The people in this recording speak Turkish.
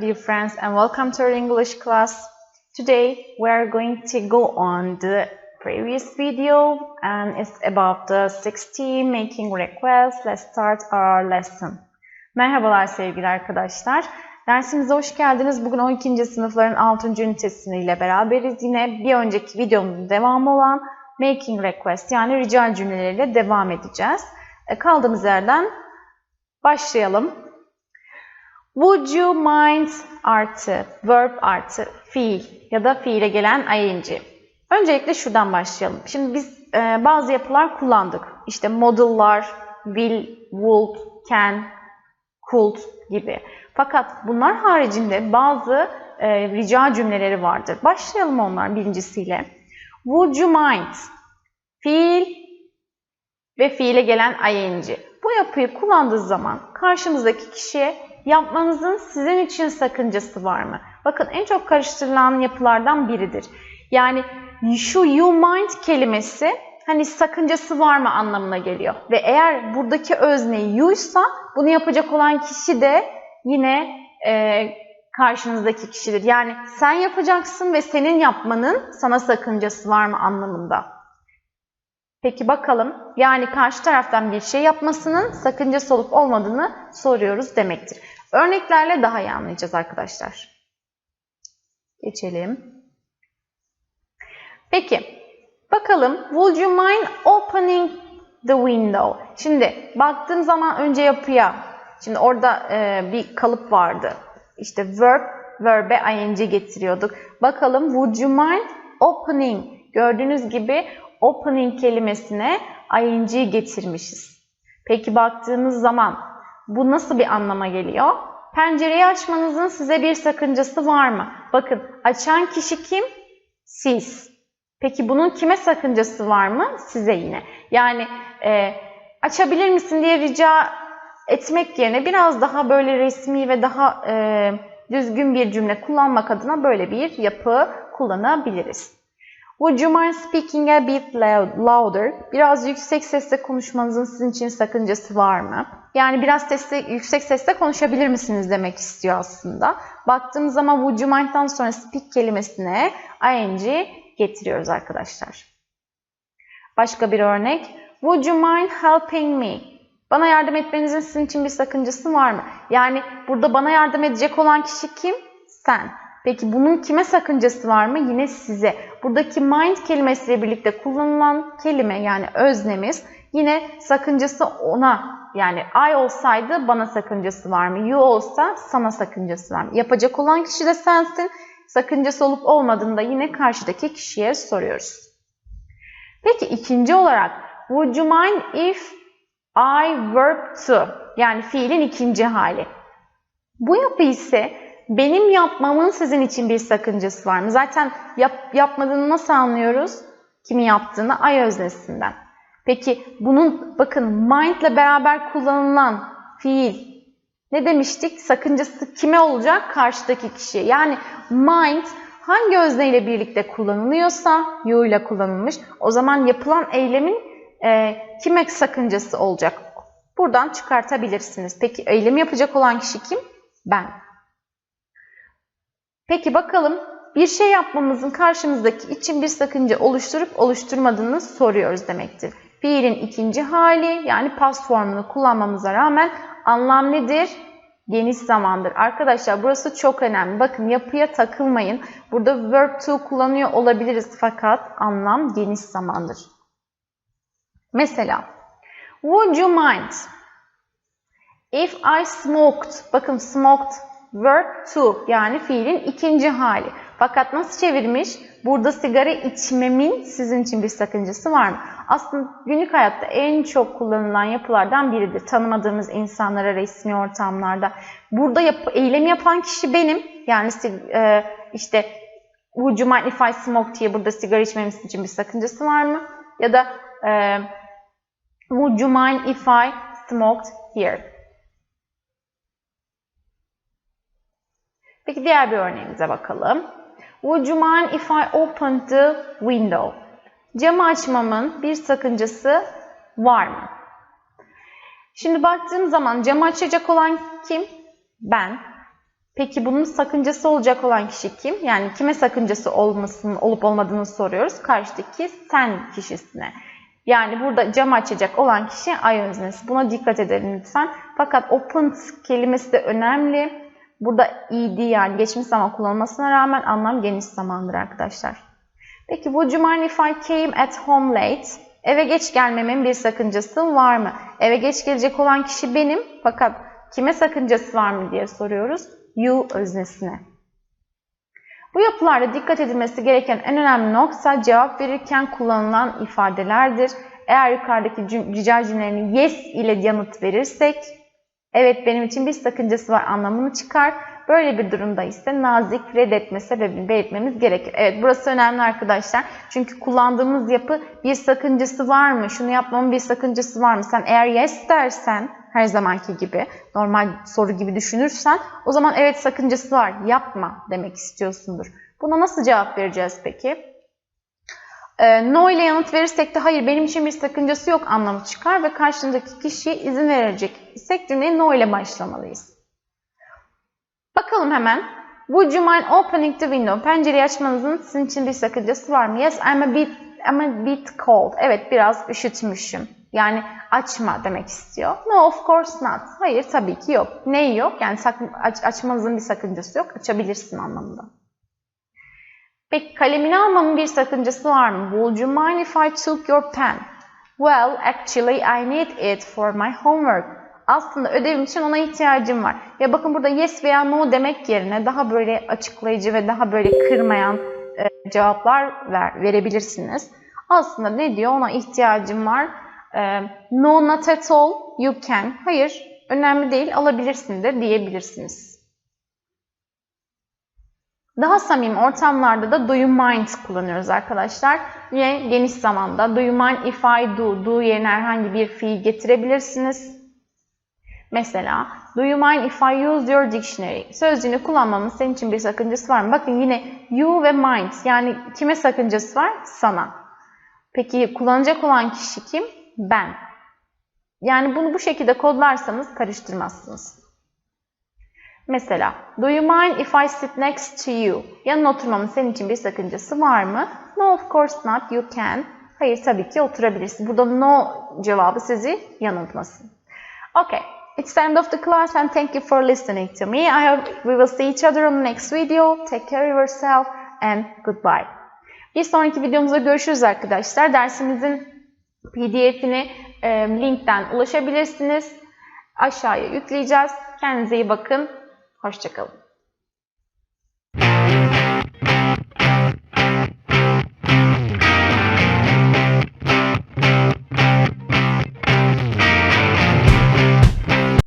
dear friends, and welcome to our English class. Today, we are going to go on the previous video, and it's about the 60 making requests. Let's start our lesson. Merhabalar sevgili arkadaşlar. Dersimize hoş geldiniz. Bugün 12. sınıfların 6. ünitesiyle beraberiz. Yine bir önceki videomuzun devamı olan making request yani rica cümleleriyle devam edeceğiz. E, kaldığımız yerden başlayalım. Would you mind artı verb artı fiil ya da fiile gelen ing. Öncelikle şuradan başlayalım. Şimdi biz e, bazı yapılar kullandık. İşte model'lar, will, would, can, could gibi. Fakat bunlar haricinde bazı e, rica cümleleri vardır. Başlayalım onlar birincisiyle. Would you mind? Fiil ve fiile gelen ing. Bu yapıyı kullandığı zaman karşımızdaki kişiye yapmanızın sizin için sakıncası var mı? Bakın en çok karıştırılan yapılardan biridir. Yani şu you mind kelimesi hani sakıncası var mı anlamına geliyor. Ve eğer buradaki özne you'ysa bunu yapacak olan kişi de yine e, karşınızdaki kişidir. Yani sen yapacaksın ve senin yapmanın sana sakıncası var mı anlamında. Peki bakalım yani karşı taraftan bir şey yapmasının sakıncası olup olmadığını soruyoruz demektir. Örneklerle daha iyi anlayacağız arkadaşlar. Geçelim. Peki bakalım would you mind opening the window? Şimdi baktığım zaman önce yapıya şimdi orada e, bir kalıp vardı. İşte verb verbe ing getiriyorduk. Bakalım would you mind opening? Gördüğünüz gibi opening kelimesine ing getirmişiz. Peki baktığımız zaman bu nasıl bir anlama geliyor? Pencereyi açmanızın size bir sakıncası var mı? Bakın açan kişi kim? Siz. Peki bunun kime sakıncası var mı? Size yine. Yani e, açabilir misin diye rica etmek yerine biraz daha böyle resmi ve daha e, düzgün bir cümle kullanmak adına böyle bir yapı kullanabiliriz. Would you mind speaking a bit louder? Biraz yüksek sesle konuşmanızın sizin için sakıncası var mı? Yani biraz sesle, yüksek sesle konuşabilir misiniz demek istiyor aslında. Baktığımız zaman would you mind'dan sonra speak kelimesine ing getiriyoruz arkadaşlar. Başka bir örnek. Would you mind helping me? Bana yardım etmenizin sizin için bir sakıncası var mı? Yani burada bana yardım edecek olan kişi kim? Sen. Peki bunun kime sakıncası var mı? Yine size. Buradaki mind kelimesiyle birlikte kullanılan kelime yani öznemiz yine sakıncası ona yani I olsaydı bana sakıncası var mı? You olsa sana sakıncası var mı? Yapacak olan kişi de sensin. Sakıncası olup olmadığını da yine karşıdaki kişiye soruyoruz. Peki ikinci olarak would you mind if I verb to yani fiilin ikinci hali. Bu yapı ise benim yapmamın sizin için bir sakıncası var mı? Zaten yap, yapmadığını nasıl anlıyoruz? Kimin yaptığını ay öznesinden. Peki bunun bakın mind ile beraber kullanılan fiil ne demiştik? Sakıncası kime olacak? Karşıdaki kişiye. Yani mind hangi özneyle birlikte kullanılıyorsa you ile kullanılmış. O zaman yapılan eylemin e, kime sakıncası olacak? Buradan çıkartabilirsiniz. Peki eylemi yapacak olan kişi kim? Ben. Peki bakalım bir şey yapmamızın karşımızdaki için bir sakınca oluşturup oluşturmadığını soruyoruz demektir. Fiilin ikinci hali yani past formunu kullanmamıza rağmen anlam nedir? Geniş zamandır. Arkadaşlar burası çok önemli. Bakın yapıya takılmayın. Burada verb to kullanıyor olabiliriz fakat anlam geniş zamandır. Mesela Would you mind if I smoked? Bakın smoked verb to yani fiilin ikinci hali. Fakat nasıl çevirmiş? Burada sigara içmemin sizin için bir sakıncası var mı? Aslında günlük hayatta en çok kullanılan yapılardan biridir. Tanımadığımız insanlara resmi ortamlarda. Burada yap eylemi yapan kişi benim. Yani e, işte would you mind if I smoke diye burada sigara içmemiz için bir sakıncası var mı? Ya da e, would you mind if I smoked here? Peki diğer bir örneğimize bakalım. Would you mind if I opened the window? Camı açmamın bir sakıncası var mı? Şimdi baktığım zaman camı açacak olan kim? Ben. Peki bunun sakıncası olacak olan kişi kim? Yani kime sakıncası olmasının olup olmadığını soruyoruz. Karşıdaki sen kişisine. Yani burada cam açacak olan kişi I öznesi. Buna dikkat edelim lütfen. Fakat opened kelimesi de önemli. Burada ed yani geçmiş zaman kullanılmasına rağmen anlam geniş zamandır arkadaşlar. Peki would you mind if I came at home late? Eve geç gelmemin bir sakıncası var mı? Eve geç gelecek olan kişi benim fakat kime sakıncası var mı diye soruyoruz. You öznesine. Bu yapılarda dikkat edilmesi gereken en önemli nokta cevap verirken kullanılan ifadelerdir. Eğer yukarıdaki rica cümlelerini yes ile yanıt verirsek, evet benim için bir sakıncası var anlamını çıkar. Böyle bir durumda ise nazik reddetme sebebini belirtmemiz gerekir. Evet burası önemli arkadaşlar. Çünkü kullandığımız yapı bir sakıncası var mı? Şunu yapmamın bir sakıncası var mı? Sen eğer yes dersen her zamanki gibi normal soru gibi düşünürsen o zaman evet sakıncası var yapma demek istiyorsundur. Buna nasıl cevap vereceğiz peki? Ee, no ile yanıt verirsek de hayır benim için bir sakıncası yok anlamı çıkar ve karşındaki kişiye izin verecek isek cümleyi no ile başlamalıyız. Bakalım hemen. Would you mind opening the window? Pencereyi açmanızın sizin için bir sakıncası var mı? Yes, I'm a bit, I'm a bit cold. Evet, biraz üşütmüşüm. Yani açma demek istiyor. No, of course not. Hayır, tabii ki yok. Neyi yok? Yani aç, açmanızın bir sakıncası yok. Açabilirsin anlamında. Peki kalemini almamın bir sakıncası var mı? Would you mind if I took your pen? Well, actually I need it for my homework aslında ödevim için ona ihtiyacım var. Ya bakın burada yes veya no demek yerine daha böyle açıklayıcı ve daha böyle kırmayan e, cevaplar ver, verebilirsiniz. Aslında ne diyor? Ona ihtiyacım var. E, no not at all, you can. Hayır, önemli değil, alabilirsin de diyebilirsiniz. Daha samimi ortamlarda da do you mind kullanıyoruz arkadaşlar. Yine geniş zamanda do you mind if I do, do yerine herhangi bir fiil getirebilirsiniz. Mesela, do you mind if I use your dictionary? Sözcüğünü kullanmamın senin için bir sakıncası var mı? Bakın yine you ve mind. Yani kime sakıncası var? Sana. Peki kullanacak olan kişi kim? Ben. Yani bunu bu şekilde kodlarsanız karıştırmazsınız. Mesela, do you mind if I sit next to you? Yanına oturmamın senin için bir sakıncası var mı? No, of course not. You can. Hayır, tabii ki oturabilirsin. Burada no cevabı sizi yanıltmasın. Okay. It's the end of the class and thank you for listening to me. I hope we will see each other on the next video. Take care of yourself and goodbye. Bir sonraki videomuzda görüşürüz arkadaşlar. Dersimizin pdf'ini linkten ulaşabilirsiniz. Aşağıya yükleyeceğiz. Kendinize iyi bakın. Hoşçakalın.